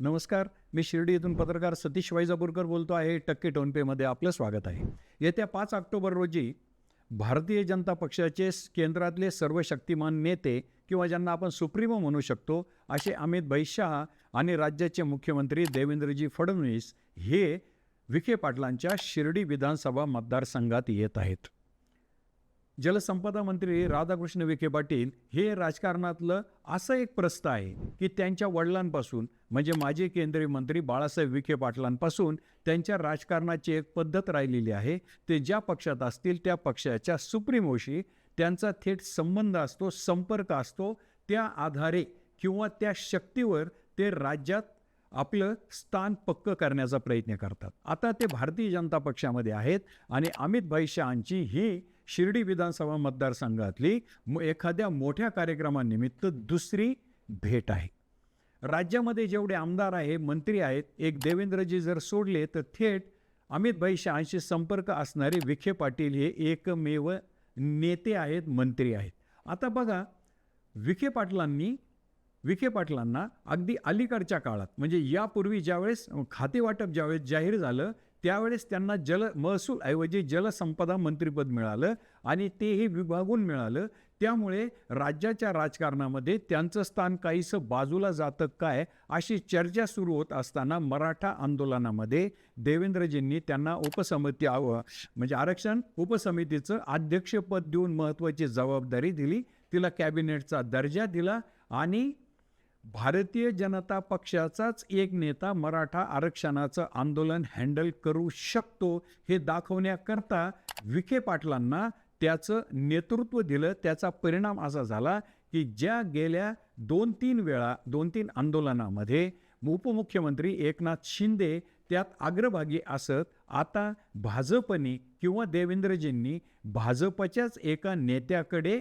नमस्कार मी शिर्डी येथून पत्रकार सतीश वाईजापूरकर बोलतो आहे. टक्के टोनपेमध्ये आपलं स्वागत आहे. येत्या पाच ऑक्टोबर रोजी भारतीय जनता पक्षाचे केंद्रातले सर्व शक्तिमान नेते किंवा ज्यांना आपण सुप्रीमो म्हणू शकतो असे अमित भाई शहा आणि राज्याचे मुख्यमंत्री देवेंद्रजी फडणवीस हे विखे पाटलांच्या शिर्डी विधानसभा मतदारसंघात येत आहेत. जलसंपदा मंत्री राधाकृष्ण विखे पाटील हे राजकारणातलं असं एक प्रस्थ आहे की त्यांच्या वडिलांपासून म्हणजे माजी केंद्रीय मंत्री बाळासाहेब विखे पाटलांपासून त्यांच्या राजकारणाची एक पद्धत राहिलेली आहे. ते ज्या पक्षात असतील त्या पक्षाच्या सुप्रीमोशी त्यांचा थेट संबंध असतो संपर्क असतो त्या आधारे किंवा त्या शक्तीवर ते राज्यात आपलं स्थान पक्क करण्याचा प्रयत्न करतात. आता ते भारतीय जनता पक्षामध्ये आहेत आणि अमित भाई शहांची ही शिर्डी विधानसभा मतदारसंघातली एखाद्या मोठ्या कार्यक्रमानिमित्त दुसरी भेट आहे. राज्यामध्ये जेवढे आमदार आहे मंत्री आहेत एक देवेंद्रजी जर सोडले तर थेट अमित भाई शहांशी संपर्क असणारे विखे पाटील हे एकमेव नेते आहेत मंत्री आहेत. आता बघा विखे पाटलांनी विखे पाटलांना अगदी अलीकडच्या काळात म्हणजे यापूर्वी ज्यावेळेस खातेवाटप ज्यावेळेस जाहीर झालं त्यावेळेस त्यांना जल महसूल ऐवजी जलसंपदा मंत्रिपद मिळालं आणि तेही विभागून मिळालं. त्यामुळे राज्याच्या राजकारणामध्ये त्यांचं स्थान काहीसं बाजूला जातं काय अशी चर्चा सुरू होत असताना मराठा आंदोलनामध्ये देवेंद्रजींनी त्यांना उपसमिती आव म्हणजे आरक्षण उपसमितीचं अध्यक्षपद देऊन महत्त्वाची जबाबदारी दिली. तिला कॅबिनेटचा दर्जा दिला आणि भारतीय जनता पक्षाचाच एक नेता मराठा आरक्षणाचं आंदोलन हँडल करू शकतो हे दाखवण्याकरता विखे पाटलांना त्याचं नेतृत्व दिलं. त्याचा परिणाम असा झाला की ज्या गेल्या दोन तीन वेळा दोन तीन आंदोलनामध्ये उपमुख्यमंत्री एकनाथ शिंदे त्यात अग्रभागी असत. आता भाजपने किंवा देवेंद्रजींनी भाजपच्याच एका नेत्याकडे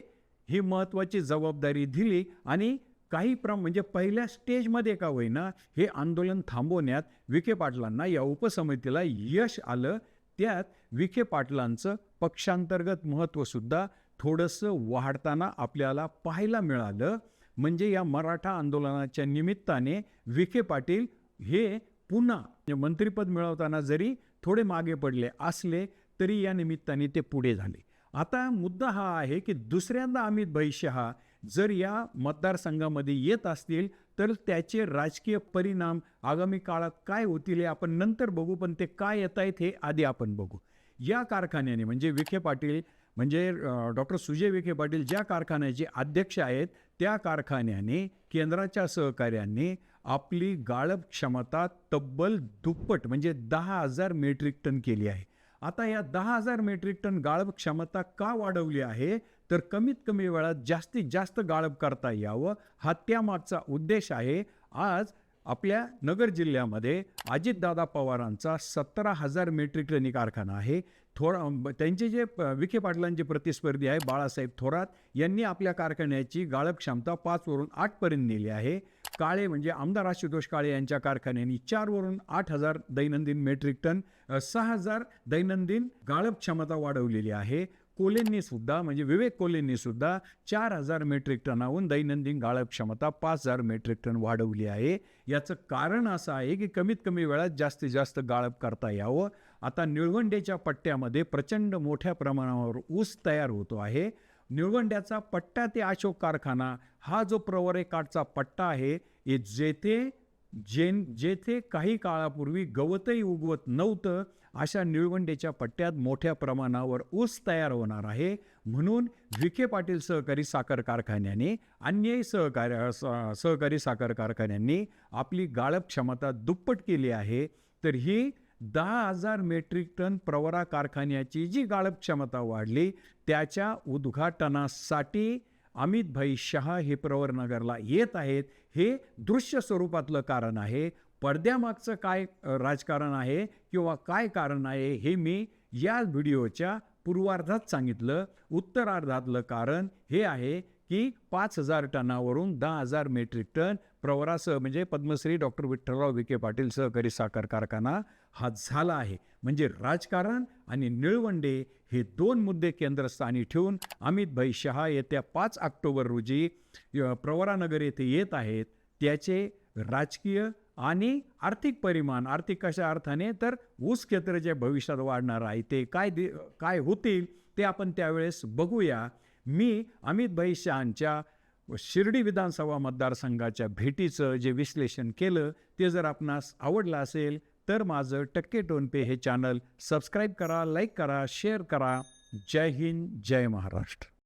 ही महत्त्वाची जबाबदारी दिली आणि काही प्रम म्हणजे पहिल्या स्टेजमध्ये का होईना हे आंदोलन थांबवण्यात विखे पाटलांना या उपसमितीला यश आलं. त्यात विखे पाटलांचं पक्षांतर्गत महत्त्वसुद्धा थोडंसं वाढताना आपल्याला पाहायला मिळालं. म्हणजे या मराठा आंदोलनाच्या निमित्ताने विखे पाटील हे पुन्हा म्हणजे मंत्रीपद मंत्रिपद मिळवताना जरी थोडे मागे पडले असले तरी या निमित्ताने ते पुढे झाले. आता मुद्दा हा आहे की दुसऱ्यांदा अमित भाई शहा जर या मतदारसंघामध्ये येत असतील तर त्याचे राजकीय परिणाम आगामी काळात काय होतील हे आपण नंतर बघू पण ते काय येत आहेत हे आधी आपण बघू. या कारखान्याने म्हणजे विखे पाटील म्हणजे डॉक्टर सुजय विखे पाटील ज्या कारखान्याचे अध्यक्ष आहेत त्या कारखान्याने केंद्राच्या सहकार्याने आपली गाळप क्षमता तब्बल दुप्पट म्हणजे दहा हजार मेट्रिक टन केली आहे. आता या दहा हजार मेट्रिक टन गाळप क्षमता का वाढवली आहे? तर कमीत कमी वेळात जास्तीत जास्त गाळप करता यावं हा त्यामागचा उद्देश आहे. आज आपल्या नगर जिल्ह्यामध्ये अजितदादा पवारांचा सतरा हजार मेट्रिक टन कारखाना आहे. थोडा त्यांचे जे विखे पाटलांचे प्रतिस्पर्धी आहे बाळासाहेब थोरात यांनी आपल्या कारखान्याची गाळप क्षमता पाचवरून आठपर्यंत नेली आहे. काळे म्हणजे आमदार आशुतोष काळे यांच्या कारखान्यांनी चारवरून आठ हजार दैनंदिन मेट्रिक टन सहा हजार दैनंदिन गाळप क्षमता वाढवलेली आहे. कोलेंनी सुद्धा म्हणजे विवेक कोलेंनी सुद्धा चार हजार मेट्रिक टनाहून दैनंदिन गाळप क्षमता पाच हजार मेट्रिक टन वाढवली आहे. याचं कारण असं आहे की कमीत कमी वेळात जास्तीत जास्त गाळप करता यावं. आता निळवंडेच्या पट्ट्यामध्ये प्रचंड मोठ्या प्रमाणावर ऊस तयार होतो आहे. निळवंड्याचा पट्टा ते अशोक कारखाना हा जो प्रवरेकाठचा पट्टा आहे हे जेथे जेन जेथे काही काळापूर्वी गवतही उगवत नव्हतं अशा निळवंडेच्या पट्ट्यात मोठ्या प्रमाणावर ऊस तयार होणार आहे. म्हणून विखे पाटील सहकारी साखर कारखान्याने अन्यही सहकार्य सहकारी साखर कारखान्यांनी आपली गाळप क्षमता दुप्पट केली आहे. तर ही दहा हजार मेट्रिक टन प्रवरा कारखान्याची जी गाळप क्षमता वाढली त्याच्या उद्घाटनासाठी अमितभाई शहा हे प्रवरनगरला येत आहेत. हे दृश्य स्वरूपातलं कारण आहे. पडद्यामागचं काय राजकारण आहे किंवा काय कारण आहे हे मी या व्हिडिओच्या पूर्वार्धात सांगितलं. उत्तरार्धातलं कारण हे आहे की पाच हजार टनावरून दहा हजार मेट्रिक टन प्रवरासह म्हणजे पद्मश्री डॉक्टर विठ्ठलराव विखे पाटील सहकारी साखर कारखाना हा झाला आहे. म्हणजे राजकारण आणि निळवंडे हे दोन मुद्दे केंद्रस्थानी ठेवून अमितभाई शहा येत्या पाच ऑक्टोबर रोजी प्रवरानगर येथे येत आहेत. त्याचे राजकीय आणि आर्थिक परिमाण आर्थिक कशा अर्थाने तर ऊस क्षेत्र जे भविष्यात वाढणार आहे ते काय दे काय होतील ते आपण त्यावेळेस बघूया. मी अमित भाई शहांच्या व शिर्डी विधानसभा मतदारसंघाच्या भेटीचं जे विश्लेषण केलं ते जर आपणास आवडलं असेल तर माझं टक्के टोनपे हे चॅनल सबस्क्राईब करा लाईक करा शेअर करा. जय हिंद जय महाराष्ट्र.